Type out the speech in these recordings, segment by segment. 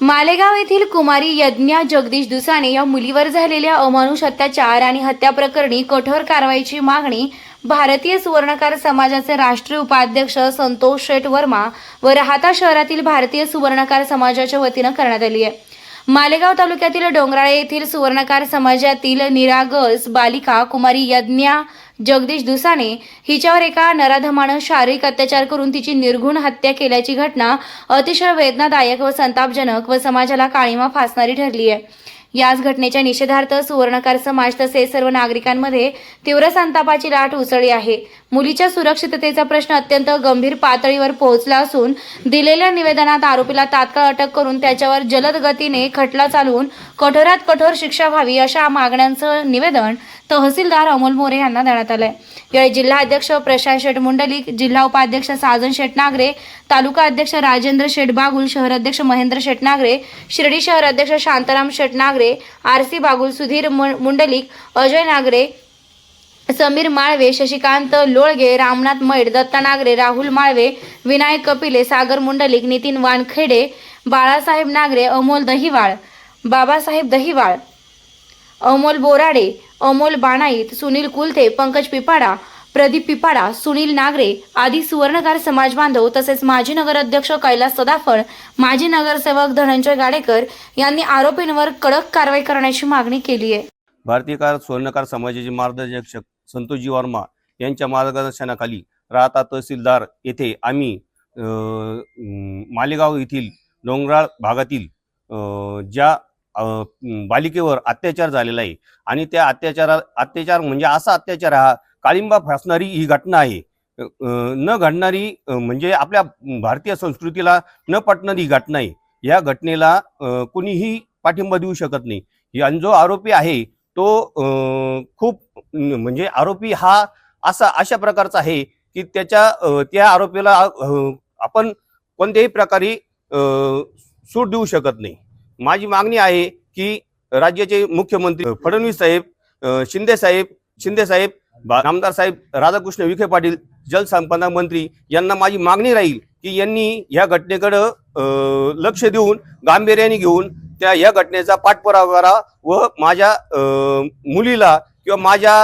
मालेगाव येथील कुमारी यज्ञा जगदीश दुसाणे या मुलीवर झालेल्या अमानुष अत्याचार आणि हत्या प्रकरणी कठोर कारवाईची मागणी भारतीय सुवर्णकार समाजाचे राष्ट्रीय उपाध्यक्ष संतोष शेठ वर्मा व राहता शहरातील भारतीय सुवर्णकार समाजाच्या वतीनं करण्यात आली आहे. मालेगाव तालुक्यातील डोंगराळे येथील सुवर्णकार समाजातील निरागस बालिका कुमारी यज्ञा जगदीश दुसाने हिच्यावर एका नराधमानं शारीरिक अत्याचार करून तिची निर्घुण हत्या केल्याची घटना अतिशय वेदनादायक व संतापजनक व समाजाला काळीमा फासणारी ठरली आहे. याच घटनेच्या निषेधार्थ सुवर्णकार समाज तसेच सर्व नागरिकांमध्ये तीव्र संतापाची लाट उसळली आहे. मुलीच्या सुरक्षिततेचा प्रश्न अत्यंत गंभीर पातळीवर पोहोचला असून दिलेल्या निवेदनात आरोपीला तात्काळ अटक करून त्याच्यावर जलद गतीने खटला चालवून कठोरात कठोर शिक्षा व्हावी अशा मागण्यांचं निवेदन तहसीलदार अमोल मोरे यांना देण्यात आलंय. यावेळी जिल्हा अध्यक्ष प्रशांत शेठ मुंडलिक जिल्हा उपाध्यक्ष साजन शेठ नागरे तालुका अध्यक्ष राजेंद्र शेठ बागुल शहर अध्यक्ष महेंद्र शेठ नागरे शिर्डी शहर अध्यक्ष शांताराम शेठ नागरे आर सी बागुल सुधीर मुंडलिक अजय नागरे समीर माळवे शशिकांत लोळगे रामनाथ मैड दत्ता नागरे राहुल माळवे विनायक कपिले सागर मुंडलिक नितीन वानखेडे बाळासाहेब नागरे अमोल दहिवाळ बाबासाहेब दहिवाळ अमोल बोराडे अमोल बाणाईत सुनील कुलथे पंकज पिपाडा प्रदीप पिपाडा सुनील नागरे आदी सुवर्णकार समाज बांधव तसेच माजी नगराध्यक्ष कैलास सदाफळ माजी नगरसेवक धनंजय गाडेकर यांनी आरोपींवर कडक कारवाई करण्याची मागणी केली आहे. भारतीय कार स्वर्णकार समाजाचे मार्गदर्शक संतोषजी वर्मा यांच्या मार्गदर्शनाखाली राहता तहसीलदार येथे आम्ही मालेगाव येथील डोंगराळ भागातील ज्या बालिकेवर अत्याचार झालेला आहे आणि त्या अत्याचारा अत्याचार म्हणजे असा अत्याचार हा काळिंबा फासणारी ही घटना आहे. न घडणारी म्हणजे आपल्या भारतीय संस्कृतीला न पटणारी ही घटना आहे. या घटनेला कुणीही पाठिंबा देऊ शकत नाही. आणि जो आरोपी आहे तो खूप म्हणजे आरोपी हा असा अशा प्रकारचा आहे की त्याच्या त्या आरोपीला आपण कोणत्याही प्रकारे सूट देऊ शकत नाही. माझी मागणी आहे की राज्याचे मुख्यमंत्री फडणवीस साहेब शिंदे साहेब शिंदे साहेब बा- आमदार साहेब राधाकृष्ण विखे पाटील जलसंपदा मंत्री यांना माझी मागणी राहील की यांनी या घटनेकडं लक्ष देऊन गांभीर्याने घेऊन त्या या घटनेचा पाठपुरावा करा व माझ्या मुलीला किंवा माझ्या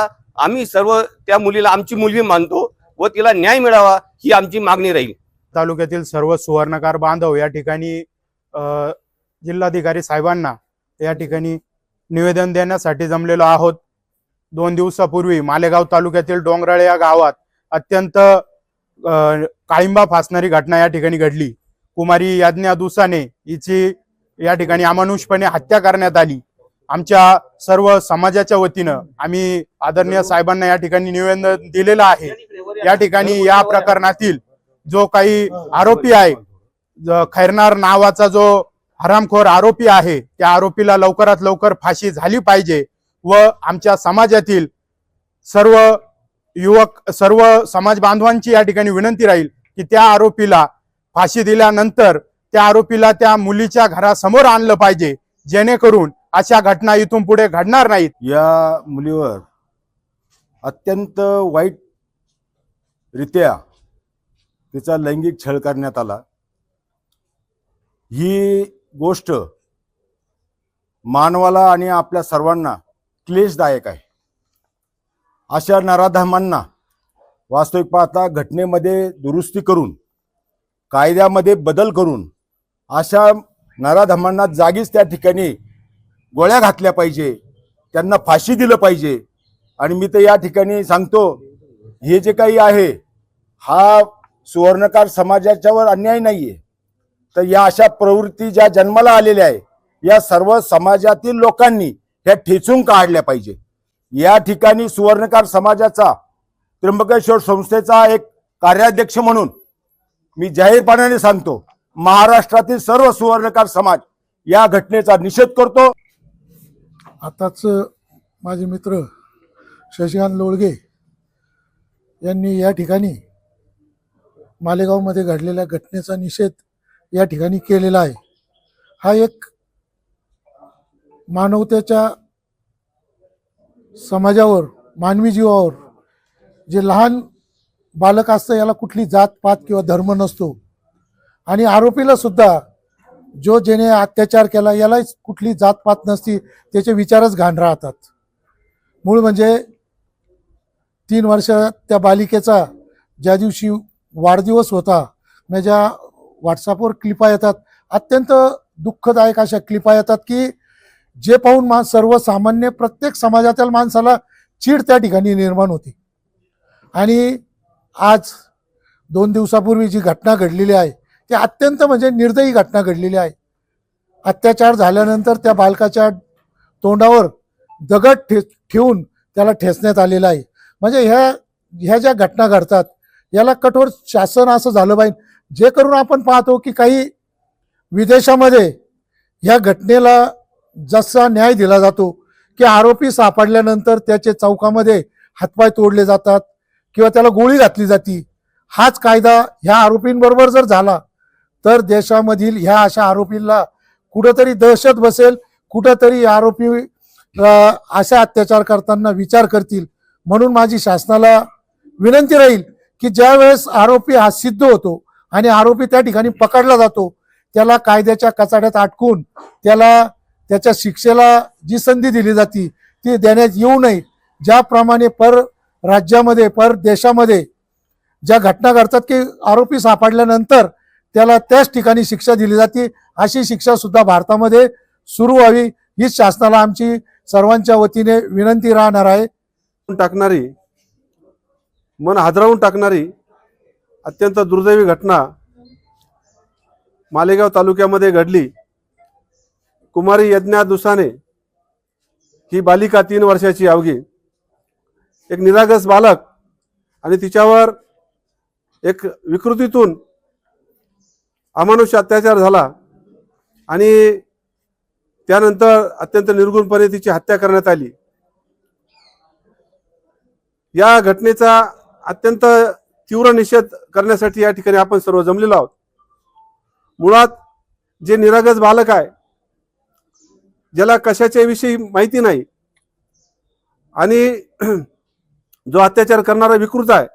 आम्ही सर्व त्या मुलीला आमची मुलगी मानतो व तिला न्याय मिळावा ही आमची मागणी राहील. तालुक्यातील सर्व सुवर्णकार बांधव या ठिकाणी जिल्हाधिकारी साहेबांना या ठिकाणी निवेदन देण्यासाठी जमलेलो आहोत. दोन दिवसापूर्वी मालेगाव तालुक्यातील डोंगराळे या गावात अत्यंत काळिंबा फासणारी घटना या ठिकाणी घडली. कुमारी याज्ञा दुसाने हिची या ठिकाणी अमानुषपणे हत्या करण्यात आली. आमच्या सर्व समाजाच्या वतीनं आम्ही आदरणीय साहेबांना या ठिकाणी निवेदन दिलेलं आहे. या ठिकाणी या प्रकरणातील जो काही आरोपी आहे खैरनार नावाचा जो हरामखोर आरोपी आहे त्या आरोपीला लवकरात लवकर फाशी झाली पाहिजे व आमच्या समाजातील सर्व युवक सर्व समाज बांधवांची या ठिकाणी विनंती राहील की त्या आरोपीला फाशी दिल्यानंतर त्या आरोपीला त्या मुलीच्या घरासमोर आणलं पाहिजे जेणेकरून अशा घटना इथून पुढे घडणार नाहीत. या मुलीवर अत्यंत वाईट रित्या तिचा लैंगिक छळ करण्यात आला. ही गोष्ट मानवाला आणि आपल्या सर्वांना क्लेशदायक आहे. अशा नराधमांना वास्तविक पाहता घटनेमध्ये दुरुस्ती करून कायद्यामध्ये बदल करून अशा नराधमांना जागीच त्या ठिकाणी गोळ्या घातल्या पाहिजे. त्यांना फाशी दिलं पाहिजे. आणि मी तर या ठिकाणी सांगतो हे जे काही आहे हा सुवर्णकार समाजाच्यावर अन्याय नाही आहे तर या अशा प्रवृत्ती ज्या जन्माला आलेल्या आहे या सर्व समाजातील लोकांनी ह्या ठेचून काढल्या पाहिजे. या ठिकाणी सुवर्णकार समाजाचा त्र्यंबकेश्वर संस्थेचा एक कार्याध्यक्ष म्हणून मी जाहीरपणाने सांगतो महाराष्ट्रातील सर्व सुवर्णकार समाज या घटनेचा निषेध करतो. आताच माझे मित्र शशिकांत लोळगे यांनी या ठिकाणी मालेगावमध्ये घडलेल्या घटनेचा निषेध या ठिकाणी केलेला आहे. हा एक मानवतेच्या समाजावर मानवी जीवावर जे लहान बालक असतं याला कुठली जात पात किंवा धर्म नसतो आणि आरोपीला सुद्धा जो ज्याने अत्याचार केला याला कुठली जातपात नसती त्याचे विचारच घाण राहतात. मूळ म्हणजे तीन वर्ष त्या बालिकेचा ज्या दिवशी वाढदिवस होता म्हणजे माझ्या व्हॉट्सअपवर क्लिपा येतात अत्यंत दुःखदायक अशा क्लिपा येतात की जे पाहून मा सर्वसामान्य प्रत्येक समाजातील माणसाला चीड त्या ठिकाणी निर्माण होती. आणि आज दोन दिवसापूर्वी जी घटना घडलेली आहे ती अत्यंत म्हणजे निर्दयी घटना घडलेली आहे. अत्याचार झाल्यानंतर त्या बालकाच्या तोंडावर दगड ठे ठेवून त्याला ठेचण्यात आलेलं आहे. म्हणजे ह्या ह्या ज्या घटना घडतात याला कठोर शासन असं झालं पाहिजे. जे करून आपण पाहतो की काही विदेशामध्ये ह्या घटनेला जसा न्याय दिला जातो की आरोपी सापडल्यानंतर त्याचे चौकामध्ये हातपाय तोडले जातात किंवा त्याला गोळी घातली जाती. हाच कायदा ह्या आरोपींबरोबर जर झाला तर देशामधील ह्या अशा आरोपींना कुठंतरी दहशत बसेल कुठंतरी आरोपी असे अशा अत्याचार करताना विचार करतील. म्हणून माझी शासनाला विनंती राहील की ज्या वेळेस आरोपी हा सिद्ध होतो आणि आरोपी त्या ठिकाणी पकडला जातो त्याला कायद्याच्या कचाड्यात अटकून त्याला त्याच्या शिक्षेला जी संधी दिली जाती ती देण्यात येऊ नये. ज्याप्रमाणे पर राज्यामध्ये पर देशामध्ये ज्या घटना घडतात की आरोपी सापडल्यानंतर त्याला त्याच ठिकाणी शिक्षा दिली जाते. अशी शिक्षा सुद्धा भारतामध्ये सुरू व्हावी हीच शासनाला आमची सर्वांच्या वतीने विनंती राहणार आहे. टाकणारी मन हादरावून टाकणारी अत्यंत दुर्दैवी घटना मालेगाव तालुक्यामध्ये घडली. कुमारी यज्ञा दुसाने ही बालिका तीन वर्षाची अवघी. एक निरागस बालक आणि तिच्यावर एक विकृतीतून अमानुष अत्याचार झाला आणि त्यानंतर अत्यंत निर्गुणपणे तिची हत्या करण्यात आली. या घटनेचा अत्यंत तीव्र निषेध करण्यासाठी या ठिकाणी आपण सर्व जमलेलो आहोत. मुळात जे निरागस बालक आहे ज्याला कशाच्या विषयी माहिती नाही आणि जो अत्याचार करणारा विकृत आहे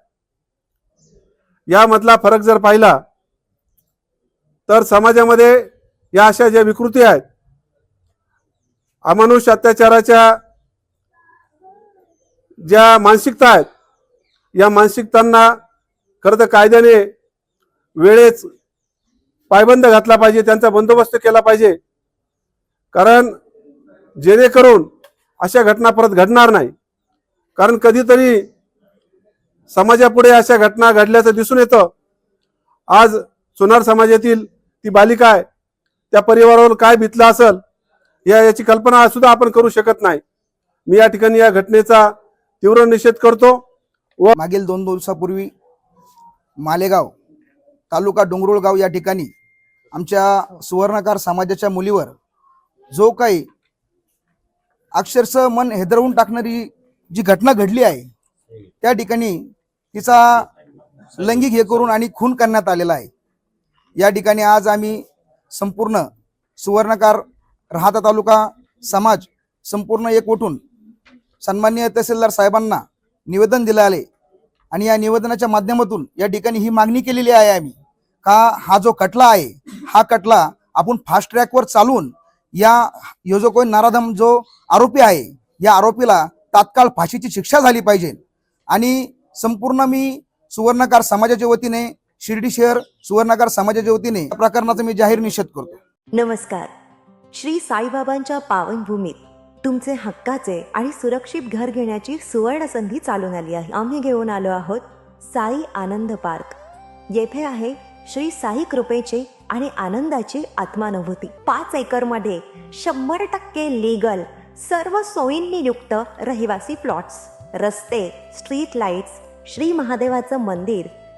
यामधला फरक जर पाहिला तर समाजामध्ये या अशा ज्या विकृती आहेत अमानुष अत्याचाराच्या ज्या मानसिकता आहेत या मानसिकतांना खरं तर कायद्याने वेळेच पायबंद घातला पाहिजे त्यांचा बंदोबस्त केला पाहिजे. कारण जेणेकरून अशा घटना परत घडणार नाही. कारण कधीतरी समाजापुढे अशा घटना घडल्याचं दिसून येतं. आज सोनार समाजातील ती बालिका आहे त्या परिवारावर काय भितलं असेल या याची कल्पना सुद्धा आपण करू शकत नाही. मी या ठिकाणी या घटनेचा तीव्र निषेध करतो व मागील दोन दिवसापूर्वी मालेगाव तालुका डोंगरुळगाव या ठिकाणी आमच्या सुवर्णकार समाजाच्या मुलीवर जो काही अक्षरशः मन हेदरवून टाकणारी जी घटना घडली आहे त्या ठिकाणी तिचा लैंगिक हे करून आणि खून करण्यात आलेला आहे. या ठिकाणी आज आम्ही संपूर्ण सुवर्णकार राहता तालुका समाज संपूर्ण एक उठून सन्माननीय तहसीलदार साहेबांना निवेदन दिलं आले. आणि या निवेदनाच्या माध्यमातून या ठिकाणी ही मागणी केलेली आहे आम्ही का हा जो कटला आहे हा कटला आपण फास्ट ट्रॅकवर चालून या यो जो कोण नाराधम जो आरोपी आहे या आरोपीला तात्काळ फाशीची शिक्षा झाली पाहिजे. आणि संपूर्ण मी सुवर्णकार समाजाच्या वतीने शिर्डी शहर सुवर्णकार समाजाच्या वतीने या प्रकरणाचा मी जाहीर निषेध करतो. नमस्कार. श्री साईबाबांच्या पावनभूमीत तुमचे हक्काचे आणि सुरक्षित घर घेण्याची सुवर्ण संधी चालून आली आहे. आम्ही घेऊन आलो आहोत साई आनंद पार्क. येथे आहे श्री साई कृपेचे आणि आनंदाची आत्मानुभूती. पाच एकरमध्ये शंभर टक्के लीगल सर्व सोयींनी युक्त रहिवासी प्लॉट्स रस्ते स्ट्रीट लाईट्स श्री महादेवाचं मंदिर